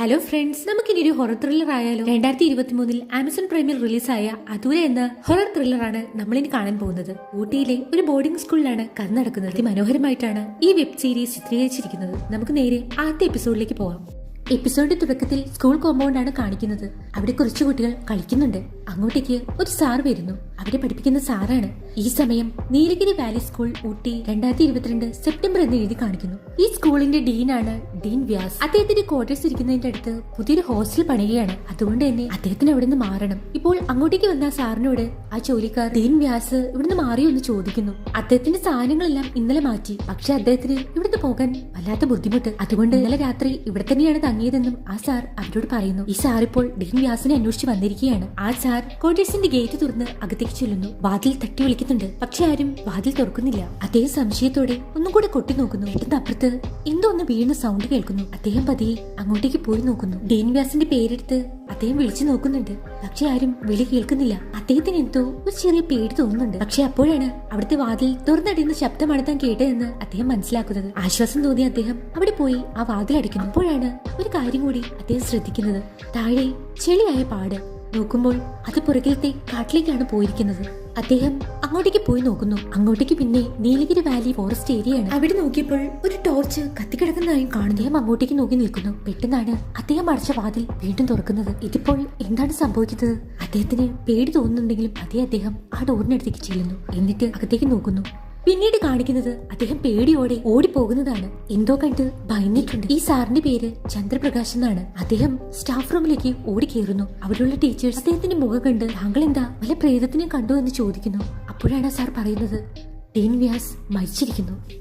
Hello friends നമുക്കിനി ഒരു horror thriller ആയാലോ? രണ്ടായിരത്തി ഇരുപത്തി മൂന്നിൽ ആമസോൺ പ്രൈമിൽ റിലീസായ അതുര എന്ന ഹൊറർ ത്രില്ലറാണ് നമ്മളിനി കാണാൻ പോകുന്നത്. ഊട്ടിയിലെ ഒരു ബോർഡിംഗ് സ്കൂളിലാണ് കഥ നടക്കുന്നത്. അതിമനോഹരമായിട്ടാണ് ഈ വെബ് സീരീസ് ചിത്രീകരിച്ചിരിക്കുന്നത്. നമുക്ക് നേരെ ആദ്യ എപ്പിസോഡിലേക്ക് പോവാം. എപ്പിസോഡിന്റെ തുടക്കത്തിൽ സ്കൂൾ കോമ്പൗണ്ടാണ് കാണിക്കുന്നത്. അവിടെ കുറച്ച് കുട്ടികൾ കളിക്കുന്നുണ്ട്. അങ്ങോട്ടേക്ക് ഒരു സാർ വരുന്നു. അവരെ പഠിപ്പിക്കുന്ന സാറാണ്. ഈ സമയം നീലഗിരി വാലി സ്കൂൾ ഊട്ടി രണ്ടായിരത്തി ഇരുപത്തിരണ്ട് സെപ്റ്റംബർ എന്ന് എഴുതി കാണിക്കുന്നു. ഈ സ്കൂളിന്റെ ഡീനാണ് ഡീൻ വ്യാസ്. അദ്ദേഹത്തിന്റെ ക്വാർട്ടേഴ്സ് ഇരിക്കുന്നതിന്റെ അടുത്ത് പുതിയൊരു ഹോസ്റ്റൽ പണിയുകയാണ്. അതുകൊണ്ട് തന്നെ അദ്ദേഹത്തിന് അവിടെ നിന്ന് മാറണം. ഇപ്പോൾ അങ്ങോട്ടേക്ക് വന്ന സാറിനോട് ആ ജോലിക്കാർ ഡീൻ വ്യാസ് ഇവിടുന്ന് മാറിയോ എന്ന് ചോദിക്കുന്നു. അദ്ദേഹത്തിന്റെ സാധനങ്ങളെല്ലാം ഇന്നലെ മാറ്റി. പക്ഷെ അദ്ദേഹത്തിന് ഇവിടുന്ന് പോകാൻ വല്ലാത്ത ബുദ്ധിമുട്ട്. അതുകൊണ്ട് ഇന്നലെ രാത്രി ഇവിടെ തന്നെയാണ് തങ്ങിയതെന്നും ആ സാർ അവരോട് പറയുന്നു. ഈ സാർ ഇപ്പോൾ ഡീൻ വ്യാസിനെ അന്വേഷിച്ച് വന്നിരിക്കുകയാണ്. ആ സാർ കോട്ടേഴ്സിന്റെ ഗേറ്റ് തുറന്ന് അകത്തേക്ക് ചെല്ലുന്നു. വാതിൽ തട്ടി വിളിക്കുന്നുണ്ട്. പക്ഷെ ആരും വാതിൽ തുറക്കുന്നില്ല. അദ്ദേഹം സംശയത്തോടെ ഒന്നും കൂടെ കൊട്ടി നോക്കുന്നു. അപ്പുറത്ത് എന്തോ ഒന്ന് വീഴുന്ന സൗണ്ട് കേൾക്കുന്നു. അദ്ദേഹം പതിയെ അങ്ങോട്ടേക്ക് പോയി നോക്കുന്നു. ഡീൻ വ്യാസിന്റെ പേരെടുത്ത് അദ്ദേഹം വിളിച്ചു നോക്കുന്നുണ്ട്. പക്ഷെ ആരും വിളി കേൾക്കുന്നില്ല. അദ്ദേഹത്തിന് എന്തോ ഒരു ചെറിയ പേടി തോന്നുന്നുണ്ട്. പക്ഷെ അപ്പോഴാണ് അവിടുത്തെ വാതിൽ തുറന്നടിയുന്ന ശബ്ദമാണ് താൻ കേട്ടതെന്ന് അദ്ദേഹം മനസ്സിലാക്കുന്നത്. ആശ്വാസം തോന്നിയ അദ്ദേഹം അവിടെ പോയി ആ വാതിൽ അടിക്കുന്നു അപ്പോഴാണ് ഒരു കാര്യം കൂടി അദ്ദേഹം ശ്രദ്ധിക്കുന്നത്. താഴെ ചെളിയായ പാട്. നോക്കുമ്പോൾ അത് പുറകിലത്തെ കാട്ടിലേക്കാണ് പോയിരിക്കുന്നത്. അദ്ദേഹം അങ്ങോട്ടേക്ക് പോയി നോക്കുന്നു. അങ്ങോട്ടേക്ക് പിന്നെ നീലഗിരി വാലി ഫോറസ്റ്റ് ഏരിയയാണ് അവിടെ നോക്കിയപ്പോൾ ഒരു ടോർച്ച് കത്തിക്കിടക്കുന്നതായും കാണുന്നു. അദ്ദേഹം അങ്ങോട്ടേക്ക് നോക്കി നിൽക്കുന്നു. പെട്ടെന്നാണ് അദ്ദേഹം അടച്ച വാതിൽ വീണ്ടും തുറക്കുന്നത്. ഇതിപ്പോൾ എന്താണ് സംഭവിക്കുന്നത് അദ്ദേഹത്തിന് പേടി തോന്നുന്നുണ്ടെങ്കിലും അതേ അദ്ദേഹം ആ ഡോറിനടുത്തേക്ക് ചെല്ലുന്നു. എന്നിട്ട് അകത്തേക്ക് നോക്കുന്നു. പിന്നീട് കാണിക്കുന്നത് അദ്ദേഹം പേടിയോടെ ഓടിപ്പോകുന്നതാണ്. എന്തോ കണ്ട് ഭയന്നിട്ടുണ്ട്. ഈ സാറിന്റെ പേര് ചന്ദ്രപ്രകാശ് എന്നാണ്. അദ്ദേഹം സ്റ്റാഫ് റൂമിലേക്ക് ഓടി കയറുന്നു അവിടെയുള്ള ടീച്ചേഴ്സ് അദ്ദേഹത്തിന്റെ മുഖം കണ്ട് താങ്കൾ എന്താ വല്ല പ്രേതത്തിനെ കണ്ടു എന്ന് ചോദിക്കുന്നു. അപ്പോഴാണ് സാർ പറയുന്നത് ഡീൻ വ്യാസ് മരിച്ചിരിക്കുന്നു.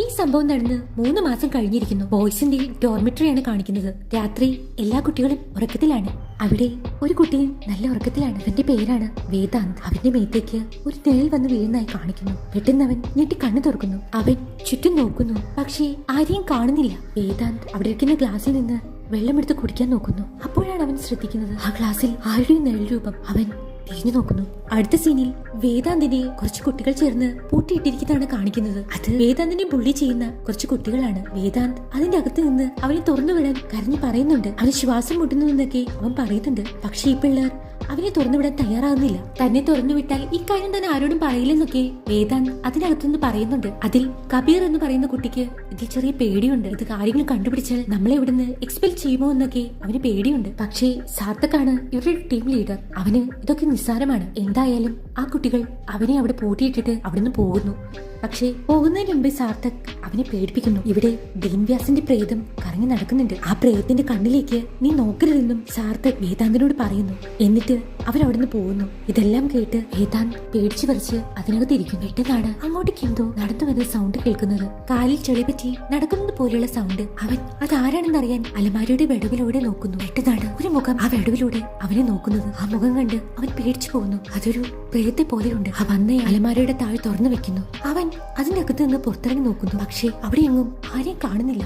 ഈ സംഭവം നടന്ന് മൂന്ന് മാസം കഴിഞ്ഞിരിക്കുന്നു. ബോയ്സിന്റെ ഡോർമിറ്ററിയാണ് കാണിക്കുന്നത്. രാത്രി എല്ലാ കുട്ടികളും ഉറക്കത്തിലാണ്. അവിടെ ഒരു കുട്ടി നല്ല ഉറക്കത്തിലാണ്. അവന്റെ പേരാണ് വേദാന്ത്. അവന്റെ മേത്തേക്ക് ഒരു നിഴൽ വന്ന് വീഴുന്നതായി കാണിക്കുന്നു. പെട്ടെന്ന് അവൻ ഞെട്ടി കണ്ണു തുറക്കുന്നു. അവൻ ചുറ്റും നോക്കുന്നു. പക്ഷേ ആരെയും കാണുന്നില്ല. വേദാന്ത് അവിടെ ഇരിക്കുന്ന ഗ്ലാസ്സിൽ നിന്ന് വെള്ളമെടുത്ത് കുടിക്കാൻ നോക്കുന്നു. അപ്പോഴാണ് അവൻ ശ്രദ്ധിക്കുന്നത്. ആ ഗ്ലാസ്സിൽ ആരുടെയും നിഴൽ രൂപം. അവൻ തിരിഞ്ഞു നോക്കുന്നു. അടുത്ത സീനിൽ വേദാന്തിനെ കുറച്ച് കുട്ടികൾ ചേർന്ന് പൂട്ടിയിട്ടിരിക്കുന്നതാണ് കാണിക്കുന്നത്. അത് വേദാന്തിനെ ബുള്ളി ചെയ്യുന്ന കുറച്ച് കുട്ടികളാണ്. വേദാന്ത് അതിന്റെ അകത്ത് നിന്ന് അവനെ തുറന്നു വിടാൻ കരഞ്ഞു പറയുന്നുണ്ട്. അവന് ശ്വാസം മുട്ടുന്നു എന്നൊക്കെ അവൻ പറയുന്നുണ്ട്. പക്ഷേ ഈ പിള്ളേർ അവനെ തുറന്നുവിടാൻ തയ്യാറാകുന്നില്ല തന്നെ തുറന്നു വിട്ടാൽ ഇക്കാര്യം തന്നെ ആരോടും പറയില്ലെന്നൊക്കെ വേദാന്ത് അതിനകത്തുനിന്ന് പറയുന്നുണ്ട്. അതിൽ കബീർ എന്ന് പറയുന്ന കുട്ടിക്ക് ഇതിൽ ചെറിയ പേടിയുണ്ട്. ഇത് കാര്യങ്ങൾ കണ്ടുപിടിച്ചാൽ നമ്മളെ ഇവിടുന്ന് എക്സ്പെൽ ചെയ്യുമോ എന്നൊക്കെ അവന് പേടിയുണ്ട്. പക്ഷേ സാർത്ഥക്കാണ് ഇവരുടെ ടീം ലീഡർ അവന് ഇതൊക്കെ നിസ്സാരമാണ്. എന്തായാലും ആ കുട്ടികൾ അവനെ അവിടെ പൂട്ടിയിട്ടിട്ട് അവിടുന്ന് പോകുന്നു. പക്ഷേ പോകുന്നതിന് മുമ്പ് സാർത്ഥക് അവനെ പേടിപ്പിക്കുന്നു. ഇവിടെ ദീൻവ്യാസിന്റെ പ്രേതം കറങ്ങി നടക്കുന്നുണ്ട്. ആ പ്രേതത്തിന്റെ കണ്ണിലേക്ക് നീ നോക്കരുതെന്നും സാർത്ഥക് വേദാന്തിനോട് പറയുന്നു. എന്നിട്ട് അവരവിടുന്ന് പോകുന്നു. ഇതെല്ലാം കേട്ട് വേദാന്ത് പേടിച്ചു പറിച്ച് അതിനകത്ത് ഇരിക്കുന്നു. പെട്ടെന്നാണ് അങ്ങോട്ടേക്ക് എന്തോ നടന്നു വരുന്ന സൗണ്ട് കേൾക്കുന്നത്. കാലിൽ ചെളി പറ്റി നടക്കുന്നത് പോലെയുള്ള സൗണ്ട് അവൻ അതാരാണെന്ന് അറിയാൻ അലമാരയുടെ വെടവിലൂടെ നോക്കുന്നു. പെട്ടെന്നാണ് ഒരു മുഖം ആ വെടവിലൂടെ അവനെ നോക്കുന്നത്. ആ മുഖം കണ്ട് അവൻ പേടിച്ചു പോകുന്നു. അതൊരു പ്രേതത്തെ പോലെയുണ്ട്. ആ വന്ന അലമാരയുടെ താഴെ തുറന്നു വെക്കുന്നു. അവൻ അതിന്റെ അകത്ത് നിന്ന് പുറത്തിറങ്ങി നോക്കുന്നു. പക്ഷേ അവിടെ എങ്ങും ആരെയും കാണുന്നില്ല.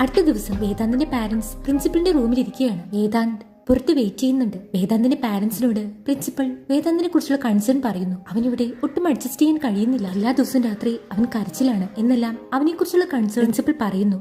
അടുത്ത ദിവസം വേദാന്തിന്റെ പാരന്റ്സ് പ്രിൻസിപ്പലിന്റെ റൂമിൽ ഇരിക്കുകയാണ് വേദാന്ത് പുറത്ത് വെയിറ്റ് ചെയ്യുന്നുണ്ട്. വേദാന്തിന്റെ പാരന്റ്സിനോട് പ്രിൻസിപ്പൽ വേദാന്തിനെ കുറിച്ചുള്ള കൺസേൺ പറയുന്നു. അവനിവിടെ ഒട്ടും അഡ്ജസ്റ്റ് ചെയ്യാൻ കഴിയുന്നില്ല. എല്ലാ ദിവസവും രാത്രി അവൻ കരച്ചിലാണ്. എന്നെല്ലാം അവനെ കുറിച്ചുള്ള കൺസേൺ പ്രിൻസിപ്പൽ പറയുന്നു.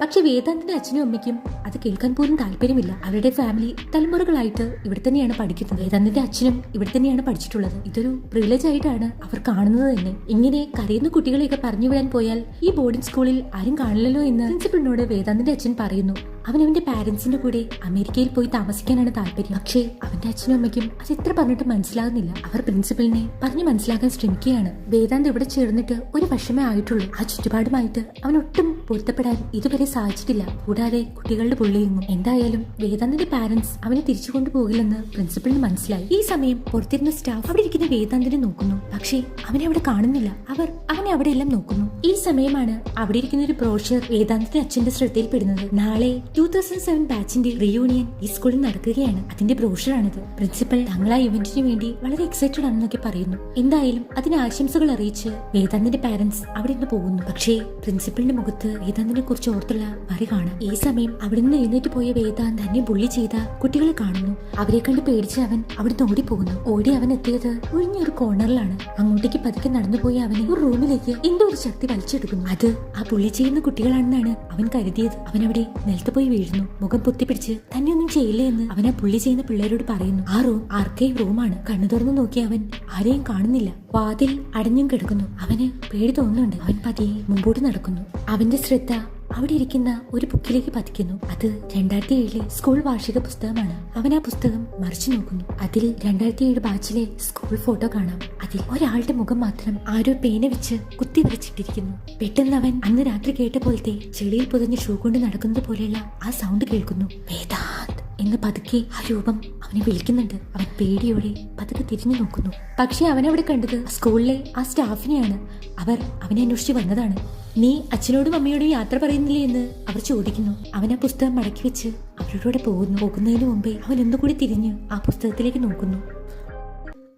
പക്ഷെ വേദാന്തിന്റെ അച്ഛനും അമ്മയ്ക്കും അത് കേൾക്കാൻ പോലും താല്പര്യമില്ല. അവരുടെ ഫാമിലി തലമുറകളായിട്ട് ഇവിടെ തന്നെയാണ് പഠിക്കുന്നത്. വേദാന്തിന്റെ അച്ഛനും ഇവിടെ തന്നെയാണ് പഠിച്ചിട്ടുള്ളത്. ഇതൊരു പ്രിവിലേജ് ആയിട്ടാണ് അവർ കാണുന്നത് തന്നെ. ഇങ്ങനെ കരയുന്ന കുട്ടികളെയൊക്കെ പറഞ്ഞു വിടാൻ പോയാൽ ഈ ബോർഡിംഗ് സ്കൂളിൽ ആരും കാണില്ലല്ലോ എന്ന് പ്രിൻസിപ്പളിനോട് വേദാന്തിന്റെ അച്ഛൻ പറയുന്നു. അവൻ അവന്റെ പാരന്റ്സിന്റെ കൂടെ അമേരിക്കയിൽ പോയി താമസിക്കാനാണ് താല്പര്യം. പക്ഷേ അവന്റെ അച്ഛനും അമ്മയ്ക്കും അത് എത്ര പറഞ്ഞിട്ട് മനസ്സിലാകുന്നില്ല. അവർ പ്രിൻസിപ്പലിനെ പറഞ്ഞു മനസ്സിലാക്കാൻ ശ്രമിക്കുകയാണ്. വേദാന്ത് ഇവിടെ ചേർന്നിട്ട് ഒരു വർഷമേ ആയിട്ടുള്ളൂ. ആ ചുറ്റുപാടുമായിട്ട് അവൻ ഒട്ടും പൊരുത്തപ്പെടാൻ ഇതുവരെ സാധിച്ചിട്ടില്ല. കൂടാതെ കുട്ടികളുടെ പുള്ളിയെങ്ങും. എന്തായാലും വേദാന്തിന്റെ പാരന്റ്സ് അവനെ തിരിച്ചു കൊണ്ടുപോകില്ലെന്ന് പ്രിൻസിപ്പലിന് മനസ്സിലായി. ഈ സമയം പുറത്തിരുന്ന സ്റ്റാഫ് അവിടെ ഇരിക്കുന്ന വേദാന്തിനെ നോക്കുന്നു. പക്ഷേ അവനെ അവിടെ കാണുന്നില്ല. അവർ അവനെ അവിടെ എല്ലാം നോക്കുന്നു. ഈ സമയമാണ് അവിടെ ഇരിക്കുന്ന ഒരു ബ്രോഷർ വേദാന്തിന്റെ അച്ഛന്റെ ശ്രദ്ധയിൽപ്പെടുന്നത്. നാളെ ടൂ തൗസൻഡ് സെവൻ ബാച്ചിന്റെ റിയൂണിയൻ ഈ സ്കൂളിൽ നടക്കുകയാണ്. അതിന്റെ ബ്രോഷറാണിത് പ്രിൻസിപ്പൽ തങ്ങൾ ആ ഇവന്റിന് വേണ്ടി വളരെ എക്സൈറ്റഡ് ആണെന്നൊക്കെ പറയുന്നു. എന്തായാലും അതിന് ആശംസകൾ അറിയിച്ച് വേദാന്തിന്റെ പാരന്റ്സ് അവിടെ നിന്ന് പോകുന്നു. പക്ഷേ പ്രിൻസിപ്പലിന്റെ മുഖത്ത് വേദാന്തിനെ കുറിച്ച് ഓർത്തുള്ള വരി കാണാം. ഈ സമയം അവിടെ നിന്ന് എഴുന്നേറ്റ് പോയ വേദാന്ത് തന്നെ ബുള്ളി ചെയ്ത കുട്ടികളെ കാണുന്നു. അവരെ കണ്ട് പേടിച്ച് അവൻ അവിടുന്ന് ഓടിപ്പോകുന്നു. ഓടി അവൻ എത്തിയത് ഒഴിഞ്ഞൊരു കോർണറിലാണ് അങ്ങോട്ടേക്ക് പതുക്കെ നടന്നുപോയ അവനെ ഒരു റൂമിലേക്ക് എന്തോ ഒരു ശക്തി വലിച്ചെടുക്കുന്നു. അത് ആ പുള്ളി ചെയ്യുന്ന കുട്ടികളാണെന്നാണ് അവൻ കരുതിയത്. അവൻ അവിടെ നിലത്ത് പോയി വീഴുന്നു. മുഖം പൊത്തിപ്പിടിച്ച് തന്നെ ഒന്നും ചെയ്യില്ലേ എന്ന് അവൻ ആ പുള്ളി ചെയ്യുന്ന പിള്ളേരോട് പറയുന്നു. ആ റൂം ആർക്കൈവ് റൂമാണ്? കണ്ണു തുറന്നു നോക്കി അവൻ ആരെയും കാണുന്നില്ല. വാതിൽ അടഞ്ഞും കിടക്കുന്നു. അവന് പേടി തോന്നുന്നുണ്ട്. അവൻ പതിയെ മുമ്പോട്ട് നടക്കുന്നു. അവന്റെ ശ്രദ്ധ അവിടെ ഇരിക്കുന്ന ഒരു ബുക്കിലേക്ക് പതിക്കുന്നു. അത് രണ്ടായിരത്തി ഏഴിലെ സ്കൂൾ വാർഷിക പുസ്തകമാണ്. അവൻ ആ പുസ്തകം മറിച്ചു നോക്കുന്നു. അതിൽ രണ്ടായിരത്തി ഏഴ് ബാച്ചിലെ സ്കൂൾ ഫോട്ടോ കാണാം. അതിൽ ഒരാളുടെ മുഖം മാത്രം ആരോ പേന വെച്ച് കുത്തി വരച്ചിട്ടിരിക്കുന്നു. പെട്ടെന്ന് അവൻ അന്ന് രാത്രി കേട്ട പോലത്തെ ചെളിയിൽ പുതഞ്ഞ് ഷൂ കൊണ്ട് നടക്കുന്നത് പോലെയുള്ള ആ സൗണ്ട് കേൾക്കുന്നു. വേദാന്ത്! എന്ന് പതുക്കെ ആ രൂപം അവനെ വിളിക്കുന്നുണ്ട്. അവൻ പേടിയോടെ പതുക്കെ തിരിഞ്ഞു നോക്കുന്നു. പക്ഷെ അവനവിടെ കണ്ടത് സ്കൂളിലെ ആ സ്റ്റാഫിനെയാണ്. അവർ അവനെ അന്വേഷിച്ച് വന്നതാണ്. നീ അച്ഛനോടും അമ്മയോടും യാത്ര പറയുന്നില്ലേ? എന്ന് അവർ ചോദിക്കുന്നു. അവൻ ആ പുസ്തകം മടക്കി വെച്ച് അവരോടൂടെ പോകുന്നു. പോകുന്നതിന് മുമ്പേ അവൻ ഒന്നുകൂടി തിരിഞ്ഞ് ആ പുസ്തകത്തിലേക്ക് നോക്കുന്നു.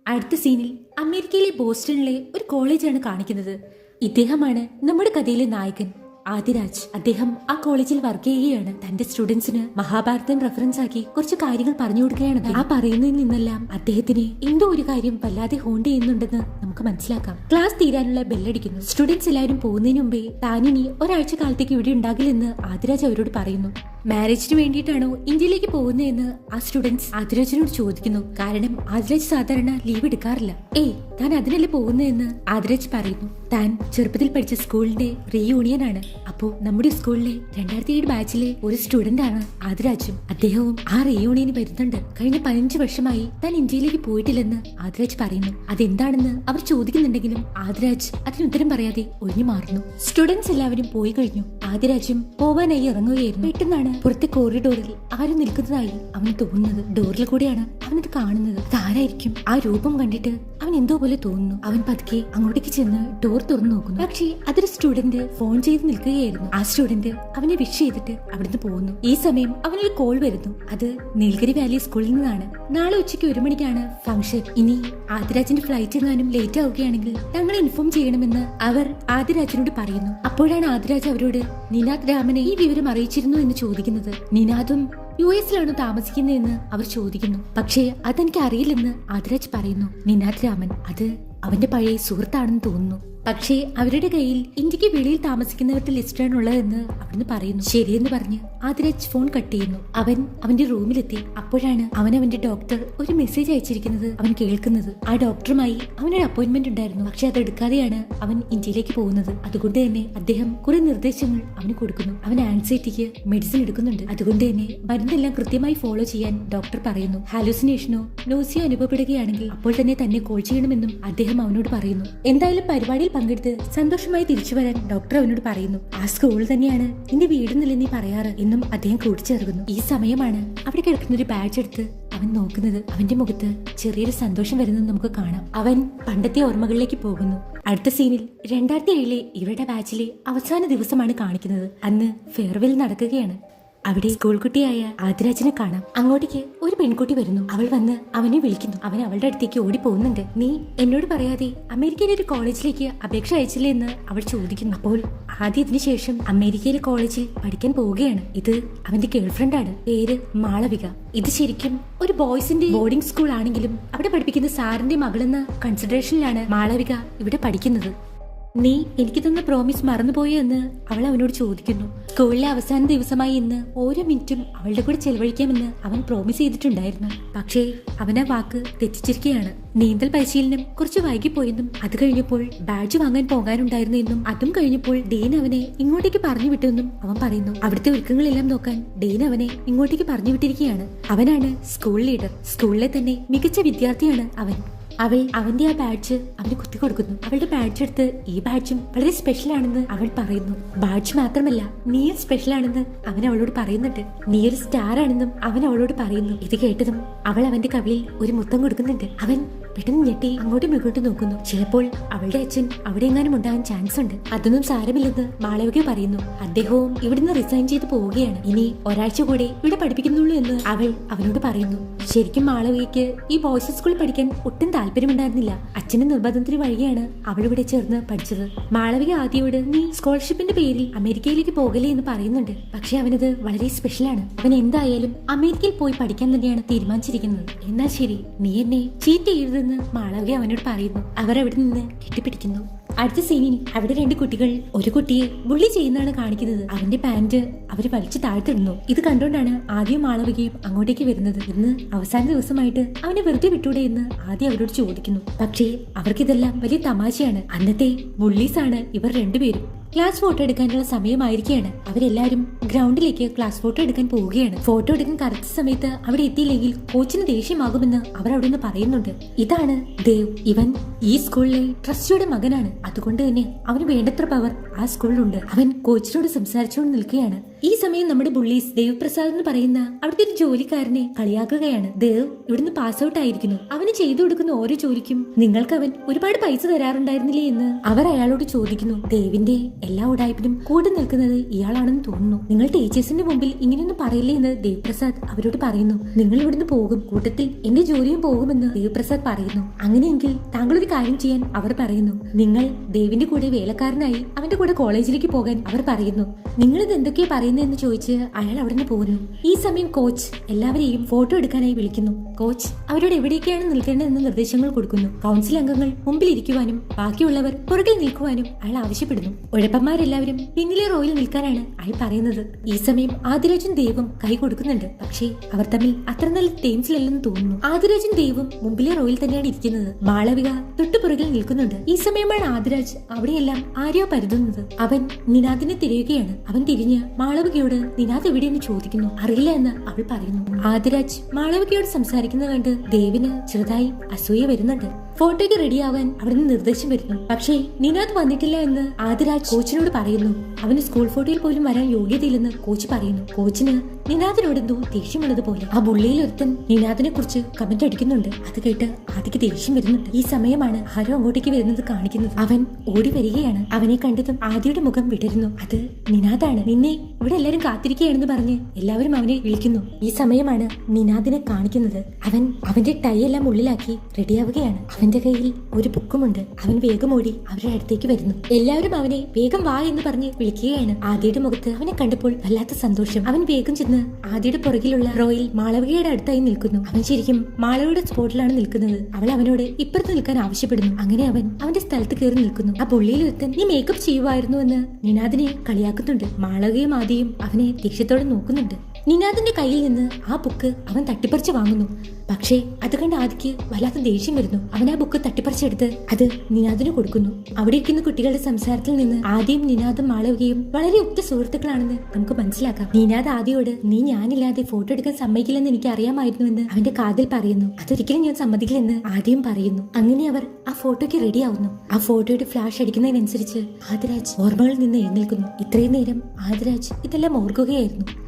അടുത്ത സീനിൽ അമേരിക്കയിലെ ബോസ്റ്റണിലെ ഒരു കോളേജാണ് കാണിക്കുന്നത്. ഇദ്ദേഹമാണ് നമ്മുടെ കഥയിലെ നായകൻ. ആദിരാജ് അദ്ദേഹം ആ കോളേജിൽ വർക്ക് ചെയ്യുകയാണ്. തന്റെ സ്റ്റുഡൻസിന് മഹാഭാരതം റെഫറൻസ് ആക്കി കുറച്ച് കാര്യങ്ങൾ പറഞ്ഞു കൊടുക്കുകയാണ്. ആ പറയുന്നതിൽ നിന്നെല്ലാം അദ്ദേഹത്തിന് എന്തോ ഒരു കാര്യം വല്ലാതെ ഹോണ്ട് ചെയ്യുന്നുണ്ടെന്ന് നമുക്ക് മനസ്സിലാക്കാം. ക്ലാസ് തീരാനുള്ള ബെല്ലടിക്കുന്നു. സ്റ്റുഡൻസ് എല്ലാവരും പോകുന്നതിന് മുമ്പേ താനിനി ഒരാഴ്ച കാലത്തേക്ക് ഇവിടെ ഉണ്ടാകില്ലെന്ന് ആദിരാജ് അവരോട് പറയുന്നു. മാരേജിന് വേണ്ടിയിട്ടാണോ ഇന്ത്യയിലേക്ക് പോകുന്നതെന്ന് ആ സ്റ്റുഡൻസ് ആദിരാജിനോട് ചോദിക്കുന്നു. കാരണം ആദിരാജ് സാധാരണ ലീവ് എടുക്കാറില്ല. ഏയ് താൻ അതിനല്ലേ പോകുന്നതെന്ന് ആദിരാജ് പറയുന്നു. താൻ ചെറുപ്പത്തിൽ പഠിച്ച സ്കൂളിന്റെ റീയൂണിയൻ ആണ്. അപ്പോ നമ്മുടെ സ്കൂളിലെ രണ്ടായിരത്തി ഏഴ് ബാച്ചിലെ ഒരു സ്റ്റുഡന്റ് ആണ് ആദിരാജും അദ്ദേഹവും ആ റീയൂണിയന് വരുന്നുണ്ട്. കഴിഞ്ഞ പതിനഞ്ച് വർഷമായി താൻ ഇന്ത്യയിലേക്ക് പോയിട്ടില്ലെന്ന് ആദിരാജ് പറയുന്നു. അതെന്താണെന്ന് അവർ ചോദിക്കുന്നുണ്ടെങ്കിലും ആദിരാജ് അതിന് ഉത്തരം പറയാതെ ഒഴിഞ്ഞു മാറുന്നു. സ്റ്റുഡൻസ് എല്ലാവരും പോയി കഴിഞ്ഞു. ആദിരാജും പോവാനായി ഇറങ്ങുകയായിരുന്നു. പെട്ടെന്നാണ് പുറത്തെ കോറിഡോറിൽ ആരും നിൽക്കുന്നതായി അവന് തോന്നുന്നത്. ഡോറിൽ കൂടെയാണ് അവനത് കാണുന്നത്. താരായിരിക്കും ആ രൂപം കണ്ടിട്ട് അവൻ എന്തോ പോലെ തോന്നുന്നു. അവൻ പതുക്കെ അങ്ങോട്ടേക്ക് ചെന്ന് ഡോർ തുറന്നു നോക്കുന്നു. പക്ഷേ അതൊരു സ്റ്റുഡന്റ് ഫോൺ ചെയ്ത് നിൽക്കുകയായിരുന്നു. ആ സ്റ്റുഡന്റ് അവനെ വിഷ് ചെയ്തിട്ട് അവിടുന്ന് പോകുന്നു ഈ സമയം അവനൊരു കോൾ വരുന്നു. അത് നീൽഗിരി വാലി സ്കൂളിൽ നിന്നാണ്. നാളെ ഉച്ചയ്ക്ക് ഒരു മണിക്കാണ് ഫംഗ്ഷൻ ഇനി ആദിരാജിന്റെ ഫ്ലൈറ്റ് എങ്ങാനും ലേറ്റ് ആവുകയാണെങ്കിൽ ഞങ്ങളെ ഇൻഫോം ചെയ്യണമെന്ന് അവർ ആദിരാജിനോട് പറയുന്നു. അപ്പോഴാണ് ആദിരാജ് അവരോട് നിനാഥ് രാമനെ ഈ വിവരം അറിയിച്ചിരുന്നു എന്ന് ചോദിക്കുന്നത്. നിനാഥും യു എസിലാണോ താമസിക്കുന്നതെന്ന് അവർ ചോദിക്കുന്നു. പക്ഷേ അതെനിക്ക് അറിയില്ലെന്ന് ആദിരാജ് പറയുന്നു. നിനാഥ് രാമൻ അത് അവന്റെ പഴയ സുഹൃത്താണെന്ന് തോന്നുന്നു. പക്ഷേ അവരുടെ കയ്യിൽ ഇന്ത്യയ്ക്ക് വെളിയിൽ താമസിക്കുന്നവരുടെ ലിസ്റ്റാണ് ഉള്ളതെന്ന് അവിടുന്ന് പറയുന്നു. ശരിയെന്ന് പറഞ്ഞ് ആദിരാജ് ഫോൺ കട്ട് ചെയ്യുന്നു. അവൻ അവന്റെ റൂമിലെത്തി. അപ്പോഴാണ് അവൻ അവന്റെ ഡോക്ടർ ഒരു മെസ്സേജ് അയച്ചിരിക്കുന്നത് അവൻ കേൾക്കുന്നത്. ആ ഡോക്ടറുമായി അവനൊരു അപ്പോയിന്റ്മെന്റ് ഉണ്ടായിരുന്നു. പക്ഷെ അത് എടുക്കാതെയാണ് അവൻ ഇന്ത്യയിലേക്ക് പോകുന്നത്. അതുകൊണ്ട് തന്നെ അദ്ദേഹം കുറെ നിർദ്ദേശങ്ങൾ അവന് കൊടുക്കുന്നു. അവൻ ആൻസൈറ്റിക്ക് മെഡിസിൻ എടുക്കുന്നുണ്ട്. അതുകൊണ്ട് തന്നെ മരുന്നെല്ലാം കൃത്യമായി ഫോളോ ചെയ്യാൻ ഡോക്ടർ പറയുന്നു. ഹാലൂസിനേഷനോ നോസിയോ അനുഭവപ്പെടുകയാണെങ്കിൽ അപ്പോൾ തന്നെ തന്നെ കോൾ ചെയ്യണമെന്നും അദ്ദേഹം അവനോട് പറയുന്നു. എന്തായാലും പരിപാടിയിൽ പങ്കെടുത്ത് സന്തോഷമായി തിരിച്ചു വരാൻ ഡോക്ടർ അവനോട് പറയുന്നു ആ സ്കൂൾ തന്നെയാണ്. നിന്റെ വീടെന്നല്ലേ നീ പറയാറ്? എന്നും അദ്ദേഹം കൂട്ടിച്ചേർക്കുന്നു. ഈ സമയമാണ് അവിടെ കിടക്കുന്ന ഒരു ബാച്ച് എടുത്ത് അവൻ നോക്കുന്നത്. അവന്റെ മുഖത്ത് ചെറിയൊരു സന്തോഷം വരുന്നത് നമുക്ക് കാണാം. അവൻ പണ്ടത്തെ ഓർമ്മകളിലേക്ക് പോകുന്നു. അടുത്ത സീനിൽ രണ്ടായിരത്തി ഏഴിലെ ഇവരുടെ ബാച്ചിലെ അവസാന ദിവസമാണ് കാണിക്കുന്നത്. അന്ന് ഫെയർവെൽ നടക്കുകയാണ്. അവിടെ സ്കൂൾ കുട്ടിയായ ആദിരാജിനെ കാണാം. അങ്ങോട്ടേക്ക് ഒരു പെൺകുട്ടി വരുന്നു. അവൾ വന്ന് അവനെ വിളിക്കുന്നു. അവൻ അവളുടെ അടുത്തേക്ക് ഓടി പോകുന്നുണ്ട് നീ എന്നോട് പറയാതെ അമേരിക്കയിലെ ഒരു കോളേജിലേക്ക് അപേക്ഷ അയച്ചില്ലേ? എന്ന് അവൾ ചോദിക്കുന്നു. അപ്പോൾ ആദ്യ ഇതിനു ശേഷം അമേരിക്കയിലെ കോളേജിൽ പഠിക്കാൻ പോവുകയാണ്. ഇത് അവന്റെ ഗേൾഫ്രണ്ട് ആണ്. പേര് മാളവിക. ഇത് ശരിക്കും ഒരു ബോയ്സിന്റെ ബോർഡിംഗ് സ്കൂൾ ആണെങ്കിലും അവിടെ പഠിപ്പിക്കുന്ന സാറിന്റെ മകളെന്ന കൺസിഡറേഷനിലാണ് മാളവിക ഇവിടെ പഠിക്കുന്നത്. നീ എനിക്ക് തന്ന പ്രോമിസ് മറന്നുപോയോ? എന്ന് അവൾ അവനോട് ചോദിക്കുന്നു. സ്കൂളിലെ അവസാന ദിവസമായി ഇന്ന് ഓരോ മിനിറ്റും അവളുടെ കൂടെ ചെലവഴിക്കാമെന്ന് അവൻ പ്രോമിസ് ചെയ്തിട്ടുണ്ടായിരുന്നു. പക്ഷേ അവൻ ആ വാക്ക് തെറ്റിച്ചിരിക്കുകയാണ്. നീന്തൽ പരിശീലനം കുറച്ച് വൈകിപ്പോയെന്നും അത് കഴിഞ്ഞപ്പോൾ ബാഡ്ജ് വാങ്ങാൻ പോകാനുണ്ടായിരുന്നു എന്നും അതും കഴിഞ്ഞപ്പോൾ ഡീൻ അവനെ ഇങ്ങോട്ടേക്ക് പറഞ്ഞു വിട്ടുവെന്നും അവൻ പറയുന്നു. അവിടുത്തെ ഒരുക്കങ്ങളെല്ലാം നോക്കാൻ ഡീൻ അവനെ ഇങ്ങോട്ടേക്ക് പറഞ്ഞു വിട്ടിരിക്കുകയാണ്. അവനാണ് സ്കൂൾ ലീഡർ സ്കൂളിലെ തന്നെ മികച്ച വിദ്യാർത്ഥിയാണ് അവൻ. അവൾ അവന്റെ ആ ബാഡ്ജ് അവന് കുത്തി കൊടുക്കുന്നു. അവളുടെ ബാഡ്ജ് എടുത്ത് ഈ ബാഡ്ജും വളരെ സ്പെഷ്യൽ ആണെന്ന് അവൾ പറയുന്നു. ബാഡ്ജ് മാത്രമല്ല നീയും സ്പെഷ്യൽ ആണെന്ന് അവൻ അവളോട് പറയുന്നുണ്ട്. നീ ഒരു സ്റ്റാർ ആണെന്നും അവൻ അവളോട് പറയുന്നു. ഇത് കേട്ടതും അവൾ അവന്റെ കവിളിൽ ഒരു മുത്തം കൊടുക്കുന്നുണ്ട്. അവൻ പെട്ടെന്ന് ഞെട്ടി അങ്ങോട്ടും ഇങ്ങോട്ടും നോക്കുന്നു. ചിലപ്പോൾ അവളുടെ അച്ഛൻ അവിടെ എങ്ങാനും ഉണ്ടാകാൻ ചാൻസ് ഉണ്ട്. അതൊന്നും സാരമില്ലെന്ന് മാളവിക പറയുന്നു. അദ്ദേഹവും ഇവിടുന്ന് റിസൈൻ ചെയ്ത് പോവുകയാണ്. ഇനി ഒരാഴ്ച കൂടെ ഇവിടെ പഠിപ്പിക്കുന്നുള്ളൂ എന്ന് അവൾ അവനോട് പറയുന്നു. ശരിക്കും മാളവികയ്ക്ക് ഈ ബോയ്സ് സ്കൂളിൽ പഠിക്കാൻ ഒട്ടും താല്പര്യമുണ്ടായിരുന്നില്ല. അച്ഛന്റെ നിർബന്ധത്തിന് വഴിയാണ് അവൾ ഇവിടെ ചേർന്ന് പഠിച്ചത്. മാളവിക ആദ്യയോട് നീ സ്കോളർഷിപ്പിന്റെ പേരിൽ അമേരിക്കയിലേക്ക് പോകലേ എന്ന് പറയുന്നുണ്ട്. പക്ഷെ അവനത് വളരെ സ്പെഷ്യലാണ് അവൻ എന്തായാലും അമേരിക്കയിൽ പോയി പഠിക്കാൻ തന്നെയാണ് തീരുമാനിച്ചിരിക്കുന്നത്. എന്നാൽ ശരി നീ എന്നെ ചീറ്റ് ചെയ്യരുതെന്ന് മാളവിക അവനോട് പറയുന്നു. അവർ അവിടെ നിന്ന് കെട്ടിപ്പിടിക്കുന്നു. അടുത്ത സീനിൽ അവിടെ രണ്ട് കുട്ടികൾ. ഒരു കുട്ടിയെ ബുള്ളി ചെയ്യുന്നതാണ് കാണിക്കുന്നത്. അവന്റെ പാന്റ് അവർ വലിച്ചു താഴ്ത്തിടുന്നു. ഇത് കണ്ടുകൊണ്ടാണ് ആദ്യം മാളവികയും അങ്ങോട്ടേക്ക് വരുന്നത്. ഇന്ന് അവസാന ദിവസമായിട്ട് അവനെ വെറുതെ വിട്ടൂടെ എന്ന് ആദ്യം അവരോട് ചോദിക്കുന്നു. പക്ഷേ അവർക്കിതെല്ലാം വലിയ തമാശയാണ്. അന്നത്തെ ബുള്ളീസ് ആണ് ഇവർ രണ്ടുപേരും. ക്ലാസ് ഫോട്ടോ എടുക്കാനുള്ള സമയമായിരിക്കുകയാണ്. അവരെല്ലാവരും ഗ്രൗണ്ടിലേക്ക് ക്ലാസ് ഫോട്ടോ എടുക്കാൻ പോവുകയാണ്. ഫോട്ടോ എടുക്കാൻ കറക്റ്റ് സമയത്ത് അവിടെ എത്തിയില്ലെങ്കിൽ കോച്ചിന് ദേഷ്യമാകുമെന്ന് അവർ അവിടെ നിന്ന് പറയുന്നുണ്ട്. ഇതാണ് ദേവ്. ഇവൻ ഈ സ്കൂളിലെ ട്രസ്റ്റിയുടെ മകനാണ്. അതുകൊണ്ട് തന്നെ അവന് വേണ്ടത്ര പവർ ആ സ്കൂളിലുണ്ട്. അവൻ കോച്ചിനോട് സംസാരിച്ചുകൊണ്ട് നിൽക്കുകയാണ്. ഈ സമയം നമ്മുടെ ബുള്ളീസ് ദേവ്പ്രസാദ് എന്ന് പറയുന്ന അവിടുത്തെ ഒരു ജോലിക്കാരനെ കളിയാക്കുകയാണ്. ദേവ് ഇവിടുന്ന് പാസ് ഔട്ട് ആയിരിക്കുന്നു. അവന് ചെയ്തു കൊടുക്കുന്ന ഓരോ ജോലിക്കും നിങ്ങൾക്ക് അവൻ ഒരുപാട് പൈസ തരാറുണ്ടായിരുന്നില്ലേ എന്ന് അവർ അയാളോട് ചോദിക്കുന്നു. ദേവിന്റെ എല്ലാ ഉടായ്പിനും കൂടെ നിൽക്കുന്നത് ഇയാളാണെന്ന് തോന്നുന്നു. നിങ്ങൾ ടീച്ചേഴ്സിന്റെ മുമ്പിൽ ഇങ്ങനെയൊന്നും പറയില്ലേ എന്ന് ദേവ്പ്രസാദ് അവരോട് പറയുന്നു. നിങ്ങൾ ഇവിടുന്ന് പോകും. കൂട്ടത്തിൽ എന്റെ ജോലിയും പോകുമെന്ന് ദേവ്പ്രസാദ് പറയുന്നു. അങ്ങനെയെങ്കിൽ താങ്കൾ ഒരു കാര്യം ചെയ്യാൻ അവർ പറയുന്നു. നിങ്ങൾ ദേവിന്റെ കൂടെ വേലക്കാരനായി അവന്റെ കൂടെ കോളേജിലേക്ക് പോകാൻ അവർ പറയുന്നു. നിങ്ങളിത് എന്തൊക്കെയാ എന്തൊക്കെയാ പറയുന്നതെന്ന് ചോദിച്ച് അയാൾ അവിടെ നിന്ന് പോകുന്നു. ഈ സമയം കോച്ച് എല്ലാവരെയും ഫോട്ടോ എടുക്കാനായി വിളിക്കുന്നു. കോച്ച് അവരോട് എവിടേക്കാണ് നിൽക്കേണ്ടതെന്ന് നിർദ്ദേശങ്ങൾ കൊടുക്കുന്നു. കൗൺസിൽ അംഗങ്ങൾ മുമ്പിൽ ഇരിക്കുവാനും ബാക്കിയുള്ളവർ പുറകിൽ നിൽക്കുവാനും അയാൾ ആവശ്യപ്പെടുന്നു. ഉഴപ്പന്മാരെല്ലാവരും പിന്നിലെ റോയിൽ നിൽക്കാനാണ് അയാൾ പറയുന്നത്. ഈ സമയം ആദിരാജും ദേവും കൈ കൊടുക്കുന്നുണ്ട്. പക്ഷേ അവർ തമ്മിൽ അത്ര നല്ല ടേംസിലല്ലെന്ന് തോന്നുന്നു. ആദിരാജും ദേവും മുമ്പിലെ റോയിൽ തന്നെയാണ് ഇരിക്കുന്നത്. മാളവിക തൊട്ടുപുറകിൽ നിൽക്കുന്നുണ്ട്. ഈ സമയമാണ് ആദിരാജ് അവിടെയെല്ലാം ആരെയോ പരുതുന്നത്. അവൻ നിനാദിനെ തിരയുകയാണ്. അവൻ തിരിഞ്ഞ് മാളവികയോട് നിനാദ് എവിടെയെന്ന് ചോദിക്കുന്നു? അറിയില്ല എന്ന് അവൾ പറയുന്നു. ആദിരാജ് മാളവികയോട് സംസാരിക്കുന്നത് കണ്ട് ദേവിന് ചെറുതായി അസൂയ വരുന്നുണ്ട്. ഫോട്ടോയ്ക്ക് റെഡിയാവാൻ അവിടുന്ന് നിർദ്ദേശം വരുന്നു. പക്ഷേ നിനാദ് വന്നിട്ടില്ല എന്ന് ആദിരാജ് കോച്ചിനോട് പറയുന്നു. അവന് സ്കൂൾ ഫോട്ടോയിൽ പോലും വരാൻ യോഗ്യതയില്ലെന്ന് കോച്ച് പറയുന്നു. കോച്ചിന് നിനാദിനോട് എന്തോ ദേഷ്യമുള്ളത് പോലെ ആ ബുള്ളിയിൽ ഒരുത്തൻ നിനാദിനെ കുറിച്ച് കമന്റ് അടിക്കുന്നുണ്ട്. അത് കേട്ട് ആദിക്ക് ദേഷ്യം വരുന്നുണ്ട്. ഈ സമയമാണ് ആരോ അങ്ങോട്ടേക്ക് വരുന്നത് കാണിക്കുന്നത്. അവൻ ഓടി വരികയാണ്. അവനെ കണ്ടതും ആദിയുടെ മുഖം വിടരുന്നു. അത് നിനാദാണ്. നിന്നെ ഇവിടെ എല്ലാവരും കാത്തിരിക്കുകയാണെന്ന് പറഞ്ഞ് എല്ലാവരും അവനെ വിളിക്കുന്നു. ഈ സമയമാണ് നിനാദിനെ കാണിക്കുന്നത്. അവൻ അവന്റെ ടൈ എല്ലാം ഉള്ളിലാക്കി റെഡിയാവുകയാണ്. അവന്റെ കയ്യിൽ ഒരു ബുക്കുമുണ്ട്. അവൻ വേഗം ഓടി അവരുടെ അടുത്തേക്ക് വരുന്നു. എല്ലാവരും അവനെ വേഗം വാ എന്ന് പറഞ്ഞ് വിളിക്കുകയാണ്. ആദ്യയുടെ മുഖത്ത് അവനെ കണ്ടപ്പോൾ വല്ലാത്ത സന്തോഷം. അവൻ വേഗം ചെന്ന് ആദ്യയുടെ പുറകിലുള്ള റോയിൽ മാളവികയുടെ അടുത്തായി നിൽക്കുന്നു. അവൻ ശരിക്കും മാളവിയുടെ സ്പോട്ടിലാണ് നിൽക്കുന്നത്. അവൾ അവനോട് ഇപ്പുറത്ത് നിൽക്കാൻ ആവശ്യപ്പെടുന്നു. അങ്ങനെ അവൻ അവന്റെ സ്ഥലത്ത് കയറി നിൽക്കുന്നു. ആ പുള്ളിയിൽ ഒരുത്തൻ നീ മേക്കപ്പ് ചെയ്യുമായിരുന്നു എന്ന് നിനാദിനെ കളിയാക്കുന്നുണ്ട്. മാളവികയും ആദ്യയും അവനെ ദേഷ്യത്തോടെ നോക്കുന്നുണ്ട്. നിനാദിന്റെ കയ്യിൽ നിന്ന് ആ ബുക്ക് അവൻ തട്ടിപ്പറിച്ച് വാങ്ങുന്നു. പക്ഷേ അത് കണ്ട് ആദിക്ക് വല്ലാത്ത ദേഷ്യം വരുന്നു. അവൻ ആ ബുക്ക് തട്ടിപ്പറിച്ചെടുത്ത് അത് നിനാദിന് കൊടുക്കുന്നു. അവിടെ ഇരിക്കുന്ന കുട്ടികളുടെ സംസാരത്തിൽ നിന്ന് ആദ്യം നിനാദും മാളവികയും വളരെ ഉക്ത സുഹൃത്തുക്കളാണെന്ന് നമുക്ക് മനസ്സിലാക്കാം. നിനാദ് ആദിയോട് നീ ഞാനില്ലാതെ ഫോട്ടോ എടുക്കാൻ സമ്മതിക്കില്ലെന്ന് എനിക്ക് അറിയാമായിരുന്നുവെന്ന് അവന്റെ കാതിൽ പറയുന്നു. അതൊരിക്കലും ഞാൻ സമ്മതിക്കില്ലെന്ന് ആദ്യം പറയുന്നു. അങ്ങനെ അവർ ആ ഫോട്ടോയ്ക്ക് റെഡി ആവുന്നു. ആ ഫോട്ടോയുടെ ഫ്ലാഷ് അടിക്കുന്നതിനനുസരിച്ച് ആദിരാജ് ഓർമ്മകളിൽ നിന്ന് എഴുന്നേൽക്കുന്നു. ഇത്രയും നേരം ആദിരാജ് ഇതെല്ലാം ഓർക്കുകയായിരുന്നു.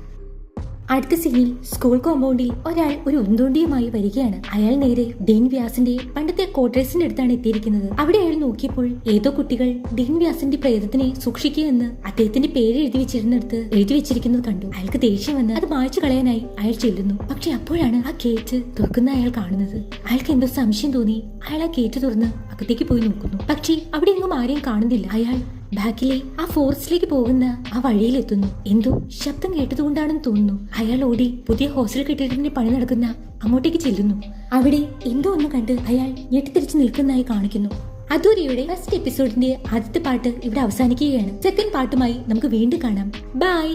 അടുത്ത സീനിൽ സ്കൂൾ കോമ്പൗണ്ടിൽ ഒരാൾ ഒരു ഉന്തോണ്ടിയുമായി വരികയാണ്. അയാൾ നേരെ ഡീൻ വ്യാസിന്റെ പണ്ടത്തെ ക്വാർട്ടേഴ്സിന്റെ അടുത്താണ് എത്തിയിരിക്കുന്നത്. അവിടെ അയാൾ നോക്കിയപ്പോൾ ഏതോ കുട്ടികൾ ഡീൻ വ്യാസിന്റെ പ്രേതത്തിനെ സൂക്ഷിക്കുക എന്ന് അദ്ദേഹത്തിന്റെ പേര് എഴുതി വെച്ചിരുന്നിടത്ത് എഴുതി വെച്ചിരിക്കുന്നത് കണ്ടു. അയാൾക്ക് ദേഷ്യം വന്ന് അത് മായ്ച്ചു കളയാനായി അയാൾ ചെല്ലുന്നു. പക്ഷെ അപ്പോഴാണ് ആ കേറ്റ് തുറക്കുന്ന അയാൾ കാണുന്നത്. അയാൾക്ക് എന്തോ സംശയം തോന്നി. അയാൾ ആ കേറ്റ് തുറന്ന് അകത്തേക്ക് പോയി നോക്കുന്നു. പക്ഷേ അവിടെ എങ്ങും ആരെയും കാണുന്നില്ല. അയാൾ ബാക്കിലെ ആ ഫോറസ്റ്റിലേക്ക് പോകുന്ന ആ വഴിയിലെത്തുന്നു. എന്തോ ശബ്ദം കേട്ടതുകൊണ്ടാണെന്ന് തോന്നുന്നു. അയാൾ ഓടി പുതിയ ഹോസ്റ്റൽ കെട്ടിടത്തിന്റെ പണി നടക്കുന്ന അങ്ങോട്ടേക്ക് ചെല്ലുന്നു. അവിടെ എന്തോ ഒന്ന് കണ്ട് അയാൾ ഞെട്ടിത്തിരിച്ച് നിൽക്കുന്നതായി കാണിക്കുന്നു. അധൂരിയുടെ ഫസ്റ്റ് എപ്പിസോഡിന്റെ ആദ്യത്തെ പാട്ട് ഇവിടെ അവസാനിക്കുകയാണ്. സെക്കൻഡ് പാട്ടുമായി നമുക്ക് വീണ്ടും കാണാം. ബൈ